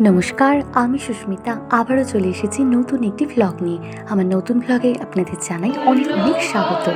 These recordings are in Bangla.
নমস্কার, আমি সুস্মিতা। আবারও চলে এসেছি নতুন একটি ভ্লগ নিয়ে। আমার নতুন ভ্লগে আপনাদের জানাই অনেক অনেক স্বাগত।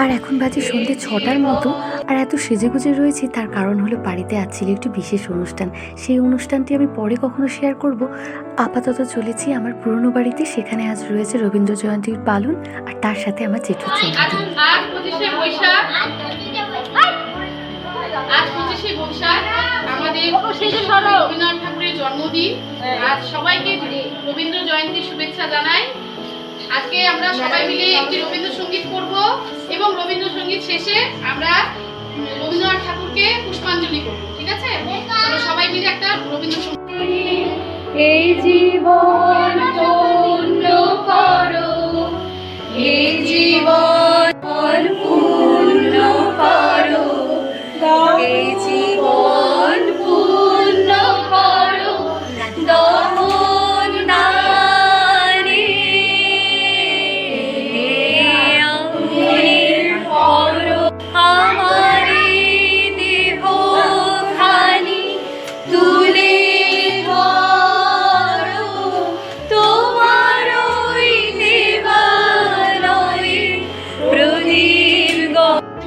আর এখন বাজে সন্ধ্যে ছটার মতো, আর এত সেজেগুজে রয়েছে, তার কারণ হলো বাড়িতে আজ ছিল একটি বিশেষ অনুষ্ঠান। সেই অনুষ্ঠানটি আমি পরে কখনো শেয়ার করব। আপাতত চলেছি আমার পুরনো বাড়িতে, সেখানে আজ রয়েছে রবীন্দ্র জয়ন্তীর পালন, আর তার সাথে আমার জেঠুর জন্মদিন। আজ পঁচিশে বৈশাখ আমাদের রবীন্দ্রনাথ ঠাকুরের জন্মদিন। আজ সবাইকে রবীন্দ্র জয়ন্তীর শুভেচ্ছা জানাই। আজকে আমরা সবাই মিলে একটি রবীন্দ্রসঙ্গীত করব এবং রবীন্দ্রসঙ্গীত শেষে আমরা রবীন্দ্রনাথ ঠাকুরকে পুষ্পাঞ্জলি করব ঠিক আছে? সবাই মিলে একটা রবীন্দ্রসঙ্গীত এই জীবন করো। এই জীবন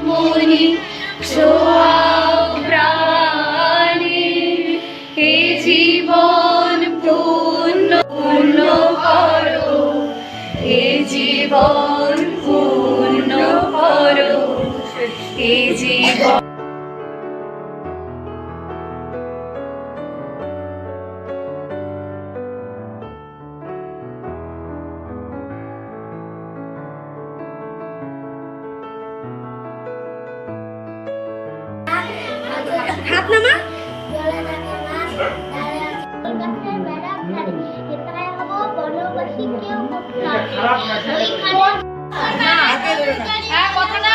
গমনি ছোঁয়াও প্রাণে এ জীবন পূর্ণ পূর্ণ করো। এ জীবন পূর্ণ করো। এ জীবন হ্যাঁ কথা না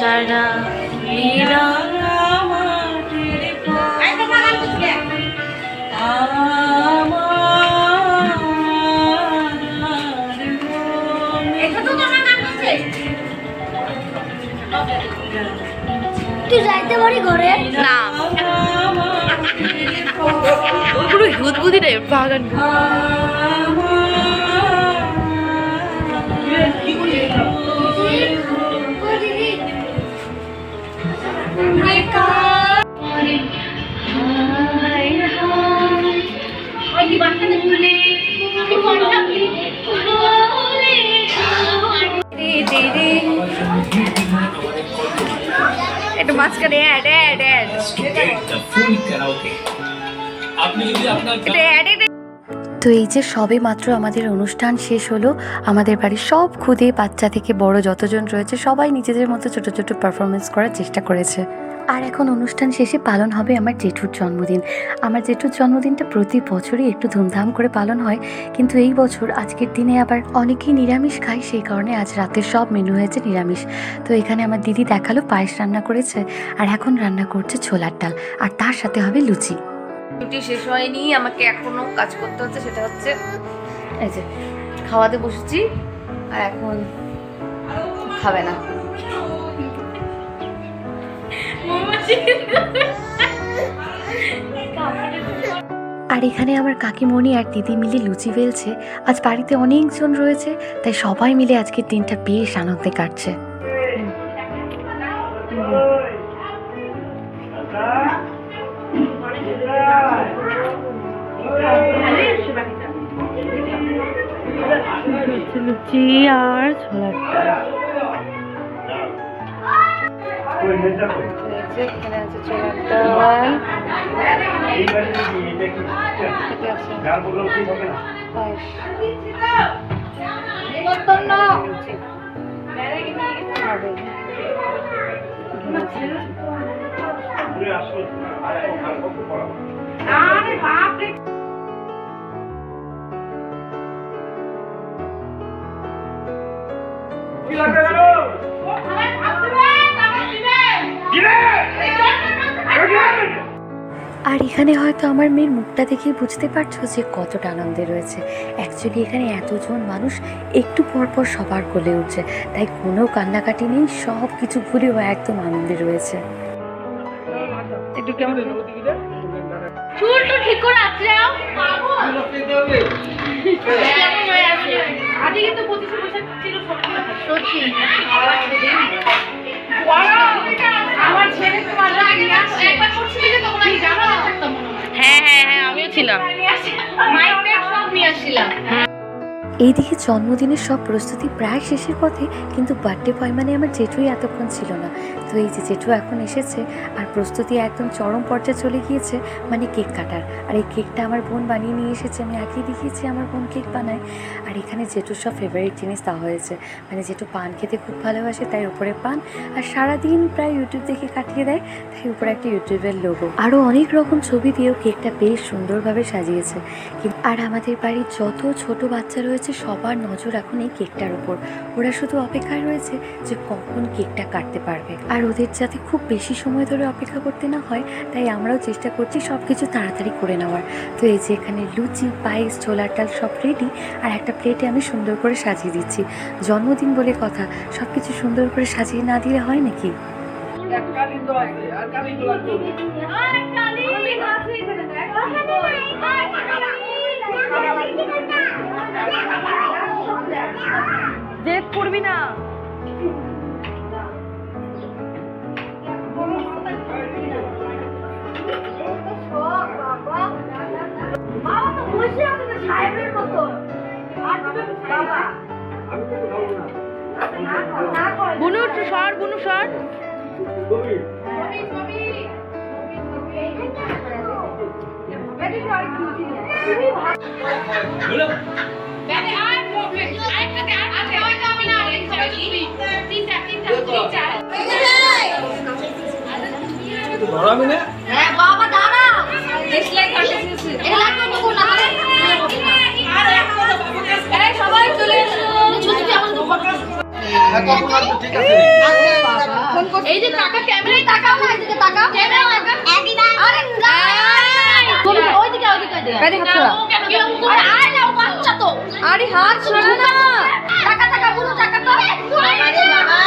সারা তুই যাইতে পারি ঘরে? না। পুরো ঘুদবুদি টাইপ বাগান আপনি যদি আপনার তো এই যে সবে মাত্র আমাদের অনুষ্ঠান শেষ হলো আমাদের বাড়ির সব খুদে বাচ্চা থেকে বড় যতজন রয়েছে সবাই নিজেদের মতো ছোট ছোট পারফরমেন্স করার চেষ্টা করেছে। আর এখন অনুষ্ঠান শেষে পালন হবে আমার জেঠুর জন্মদিন। আমার জেঠুর জন্মদিনটা প্রতি বছরই একটু ধুমধাম করে পালন হয় কিন্তু এই বছর আজকের দিনে আবার অনেকেই নিরামিষ খায় সেই কারণে আজ রাতের সব মেনু হয়েছে নিরামিষ। তো এখানে আমার দিদি দেখাল পায়েস রান্না করেছে আর এখন রান্না করছে ছোলার ডাল আর তার সাথে হবে লুচি। ডিউটি শেষ হয়নি, আমাকে এখনও কাজ করতে হচ্ছে, সেটা হচ্ছে এই যে খাওয়াতে বসেছি, আর এখন খাবে না। আর এখানে আমার কাকিমণি আর দিদি মিলে লুচি বেলছে, আজ বাড়িতে অনেকজন রয়েছে, তাই সবাই মিলে আজকের দিনটা বেশ আনন্দে কাটছে। লুচি আর ছোলার এখানে আছে ছোলার ডাল আর এখানে হয়তো আমার মেয়ের মুখটা দেখেই বুঝতে পারছ যে কতটা আনন্দে রয়েছে। অ্যাকচুয়ালি এখানে এতজন মানুষ একটু পর পর সবার কোলে উঠছে। তাই কোনো কান্নাকাটি নেই সব কিছু ভুলেও একদম আনন্দে রয়েছে। একটু কেমন ঠিক করে আছে আজকে তো পঁচিশে বৈশাখ ছিল সত্যি আমার ছেলে তোমার একবার করছিলে যে তখন আমি জানা থাকতাম হ্যাঁ। হ্যাঁ হ্যাঁ আমিও ছিলাম। মাইক সব নিয়ে আসছিলাম। এইদিকে জন্মদিনের সব প্রস্তুতি প্রায় শেষের পথে, কিন্তু বার্থডে বয় মানে আমার জেঠুই এতক্ষণ ছিল না। তো এই যে জেঠু এখন এসেছে, আর প্রস্তুতি একদম চরম পর্যায়ে চলে গিয়েছে মানে কেক কাটার। আর এই কেকটা আমার বোন বানিয়ে নিয়ে এসেছে, আমি আগেই দেখিয়েছি আমার বোন কেক বানায়। আর এখানে জেঠুর সব ফেভারিট জিনিস দেওয়া হয়েছে। মানে জেঠু পান খেতে খুব ভালোবাসে, তাই উপরে পান। আর সারাদিন প্রায় ইউটিউব দেখে কাটিয়ে দেয়, তাই উপরে একটা ইউটিউবের লোগো আরও অনেক রকম ছবি দিয়েও কেকটা বেশ সুন্দরভাবে সাজিয়েছে। আর আমাদের বাড়ির যত ছোট বাচ্চা রয়েছে সবার নজর এখন এই কেকটার উপর। ওরা শুধু অপেক্ষায় রয়েছে যে কখন কেকটা কাটতে পারবে। আর ওদের যাতে খুব বেশি সময় ধরে অপেক্ষা করতে না হয় তাই আমরাও চেষ্টা করছি সব কিছু তাড়াতাড়ি করে নেওয়ার। তো এই যে এখানে লুচি পায়েস ছোলার ডাল সব রেডি আর একটা প্লেটে আমি সুন্দর করে সাজিয়ে দিচ্ছি। জন্মদিন বলে কথা সব কিছু সুন্দর করে সাজিয়ে না দিলে হয় নাকি? জেদ করবি না। বাবা তো বসে আছে না সাহেবের মতো আর তুমি বাবা বুনু সর বুনু সর আর আছে আমি না এই সবাই ছবি তিনটা তিনটা তিনটা হ্যাঁ বাবা দাঁড়া এটা লাগবে এই সবাই চলে এসো ছুটি আমাদের এই যে কাকা ক্যামেরায় তাকাও না এদিকে তাকাও ক্যামেরা লাগা আরে না গাড়ি হাত ছড়া আরে আরে নাও বাচ্চা তো আরে হাত ছড়া না। টাকা টাকা বুঝো টাকা তো? আরে বাবা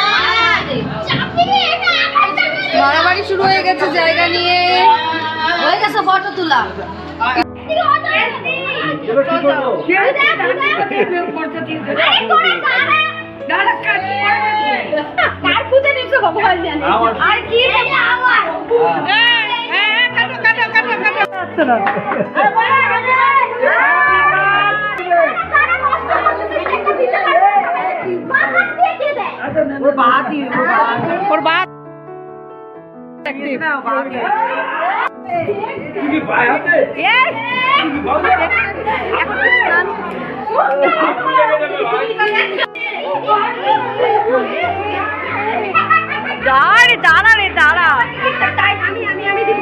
চাপি রে এটা আমার টাকা মারামারি শুরু হয়ে গেছে জায়গা নিয়ে। হয়ে গেছে ফটো তোলা। কার? খুঁজে নিচ্ছ ভগবান জানে আর কি এটা আমার ওর বাপ দাঁড়া দাঁড়া রে দাঁড়া আমি আমি আমি দিব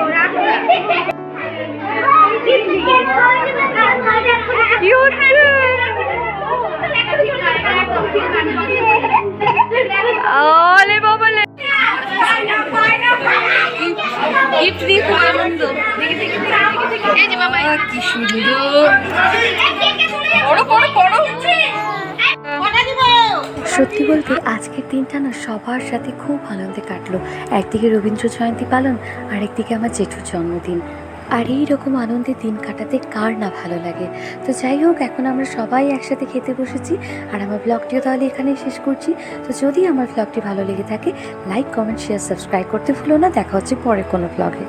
সত্যি বলতে আজকের দিনটা না সবার সাথে খুব আনন্দে কাটলো। একদিকে রবীন্দ্র জয়ন্তী পালন আর একদিকে আমার জেঠুর জন্মদিন। আর এই রকম আনন্দে দিন কাটাতে কার না ভালো লাগে? তো যাই হোক, এখন আমরা সবাই একসাথে খেতে বসেছি আর আমার ব্লগটিও তাহলে এখানেই শেষ করছি। তো যদি আমার ব্লগটি ভালো লেগে থাকে লাইক কমেন্ট শেয়ার সাবস্ক্রাইব করতে ভুলো না। দেখা হচ্ছে পরে কোনো ব্লগে